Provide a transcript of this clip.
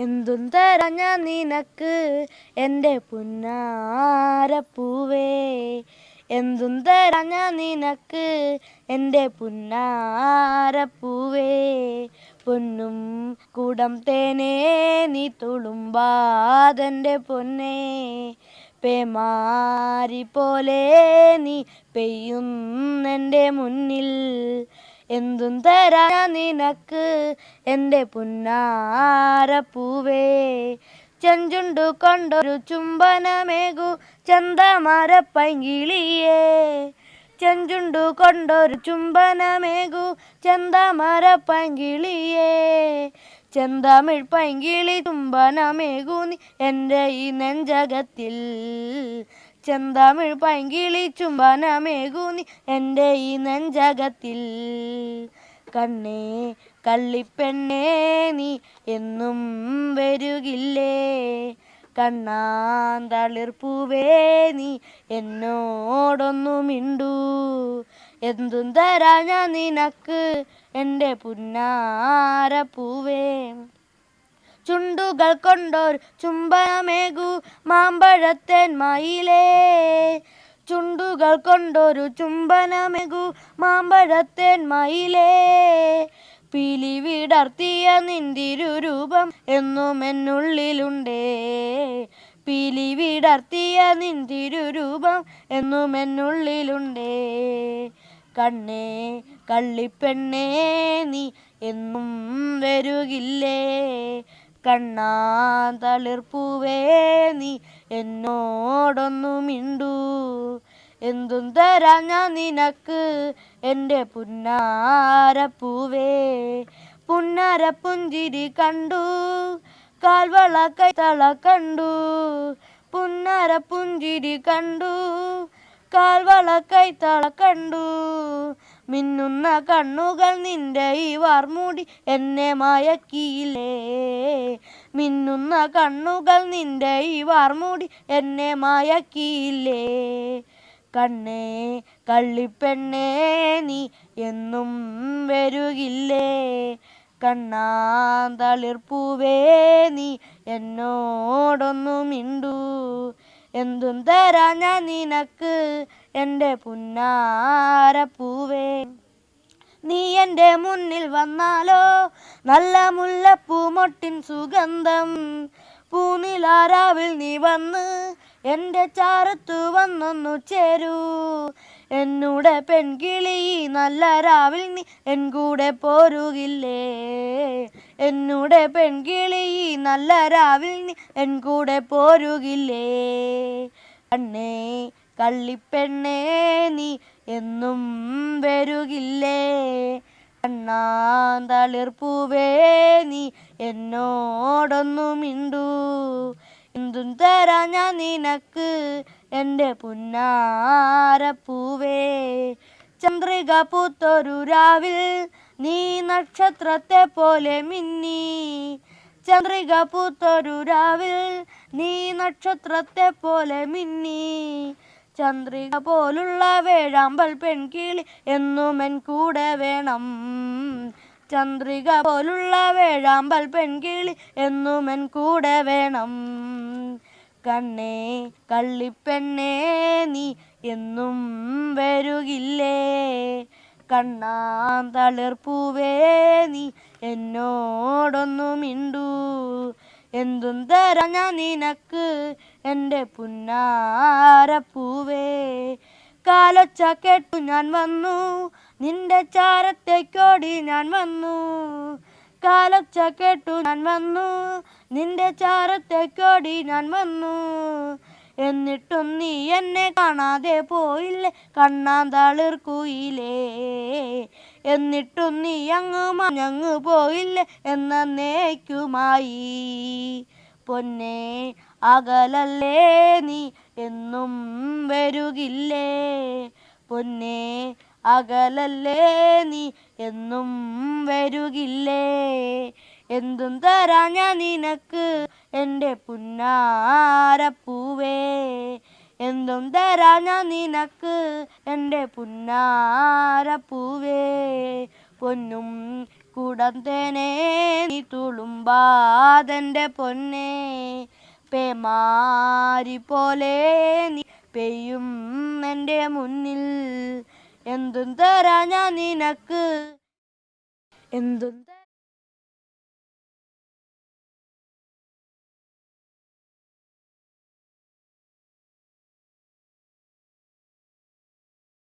എന്തും ഞാൻ നിനക്ക്? എന്റെ പുന്നാരപ്പൂവേ എന്തും ഞാൻ നിനക്ക്? എന്റെ പുന്നാരപ്പൂവേ പൊന്നും കൂടം തേനേ നീ തുളുമ്പാതെന്റെ പൊന്നേ. പേമാരി പോലെ നീ പെയ്യുന്നെന്റെ മുന്നിൽ എന്തും തരാ നിനക്ക് എന്റെ പുന്നാരപ്പൂവേ. ചെഞ്ചുണ്ടു കൊണ്ടൊരു ചുംബനമേകു ചന്തമരപ്പൈങ്കിളിയേ. ചെഞ്ചുണ്ടു കൊണ്ടൊരു ചുംബനമേകു ചന്തമരപ്പൈങ്കിളിയേ. ചെന്തമിഴ് പൈങ്കിളി ചുംബനമേകു നീ എന്റെ ഈ നെഞ്ചകത്തിൽ. ചെന്തമിഴ് പൈങ്കിളി ചുംബനമേകു നീ എന്റെ ഈ നെഞ്ചകത്തിൽ. കണ്ണേ കള്ളിപ്പെണ്ണേ നീ എന്നും വരുകില്ലേ? കണ്ണാന്തളിർപ്പൂവേ നീ എന്നോടൊന്നു മിണ്ടൂ. എന്തും തരാ ഞാൻ നിനക്ക് എന്റെ പുന്നാരപ്പൂവേ. ചുണ്ടുകൾ കൊണ്ടോർ ചുംബനമേകു മാമ്പഴത്തേൻ മയിലേ. ചുണ്ടുകൾ കൊണ്ടൊരു ചുംബനമേകു മാമ്പഴത്തേൻ മയിലേ. പിലി വിടർത്തിയ നിന്തിരുരൂപം എന്നും എന്നുള്ളിലുണ്ടേ. പിലി വിടർത്തിയ നിന്തിരുരൂപം എന്നും എന്നുള്ളിലുണ്ടേ. കണ്ണേ കള്ളിപ്പെണ്ണേ നീ എന്നും വരുകില്ലേ. കണ്ണാ തളിർപ്പൂവേ നീ എന്നോടൊന്നു മിണ്ടൂ. എന്തും തരാം ഞാൻ നിനക്ക് എന്റെ പുന്നാരപ്പൂവേ പുന്നാരപ്പുഞ്ചിരി കണ്ടു കാൽവള കൈത്തള കണ്ടു. പുന്നാരപ്പുഞ്ചിരി കണ്ടു കാൽവള കൈത്തള കണ്ടു. മിന്നുന്ന കണ്ണുകൾ നിന്റെ ഈ വാർമൂടി എന്നെ മയക്കിയില്ലേ? മിന്നുന്ന കണ്ണുകൾ നിന്റെ ഈ വാർമൂടി എന്നെ മയക്കിയില്ലേ? കണ്ണേ കള്ളിപ്പെണ്ണേ നീ എന്നും വരുകില്ലേ? കണ്ണാന്തളിർപ്പൂവേ നീ എന്നോടൊന്നു മിണ്ടൂ. എന്തും തരാ ഞാൻ നിനക്ക് എന്റെ പുന്നാരപ്പൂവേ. നീ എന്റെ മുന്നിൽ വന്നാലോ? നല്ല മുല്ലപ്പൂ മൊട്ടിൻ സുഗന്ധം. പൂനിലാരാവിൽ നീ വന്ന് എന്റെ ചാരത്തു വന്നൊന്നു ചേരൂ. എന്നൂടെ പെൺകിളി നല്ല രാവിൽ നീ എൻ കൂടെ പോരുകില്ലേ? എന്നൂടെ പെൺകിളി നല്ല രാവിൽ നീ എൻ കൂടെ പോരുകില്ലേ? കണ്ണേ കള്ളിപ്പെണ്ണേ നീ എന്നും വരുകില്ലേ? കണ്ണാന്തളിർപ്പൂവേ നീ എന്നോടൊന്നു മിണ്ടു. എന്തും തരാ ഞാൻ നിനക്ക് എന്റെ പുന്നാരപ്പൂവേ. ചന്ദ്രിക പൂത്തൊരു രാവിൽ നീ നക്ഷത്രത്തെ പോലെ മിന്നി. ചന്ദ്രിക പൂത്തൊരു രാവിൽ നീ നക്ഷത്രത്തെ പോലെ മിന്നി. ചന്ദ്രിക പോലുള്ള വേഴാമ്പൽ പെൺകിളി എന്നും എൻ കൂടെ വേണം. ചന്ദ്രിക പോലുള്ള വേഴാമ്പൽ പെൺകിളി എന്നും എൻ കൂടെ വേണം. കണ്ണേ കള്ളിപ്പെണ്ണേ നീ എന്നും വരുകില്ലേ? കണ്ണാം തളിർപ്പൂവേ നീ എന്നോടൊന്നു മിണ്ടൂ. എന്തും തരാം ഞാൻ നിനക്ക്? എന്റെ പുന്നാരപ്പൂവേ കാലൊച്ച കേട്ടു ഞാൻ വന്നു. നിന്റെ ചാരത്തേക്കോടി ഞാൻ വന്നു. കാലൊച്ച കേട്ടു ഞാൻ വന്നു. നിന്റെ ചാരത്തേക്കോടി ഞാൻ വന്നു. എന്നിട്ടും നീ എന്നെ കാണാതെ പോയില്ലേ? കണ്ണാന്തളിർക്കുയിലേ എന്നിട്ടും നീ അങ്ങ് മഞ്ഞങ്ങ് പോയില്ലേ എന്നേക്കുമായി പൊന്നെ അകലല്ലേ നീ എന്നും വരുകില്ലേ? പൊന്നെ അകലല്ലേ നീ എന്നും വരുകില്ലേ? എന്തും തരാ ഞാൻ നിനക്ക് എന്റെ പുന്നാരപ്പൂവേ. എന്തും തരാ ഞാൻ നിനക്ക്? എന്റെ പുന്നാരപ്പൂവേ പൊന്നും കുടന്തേനെ നീ തുളുമ്പാതെന്റെ പൊന്നെ. പേമാരി പോലെ നീ പെയ്യും എന്റെ മുന്നിൽ. എന്തും തരാ ഞാൻ നിനക്ക്? എന്തും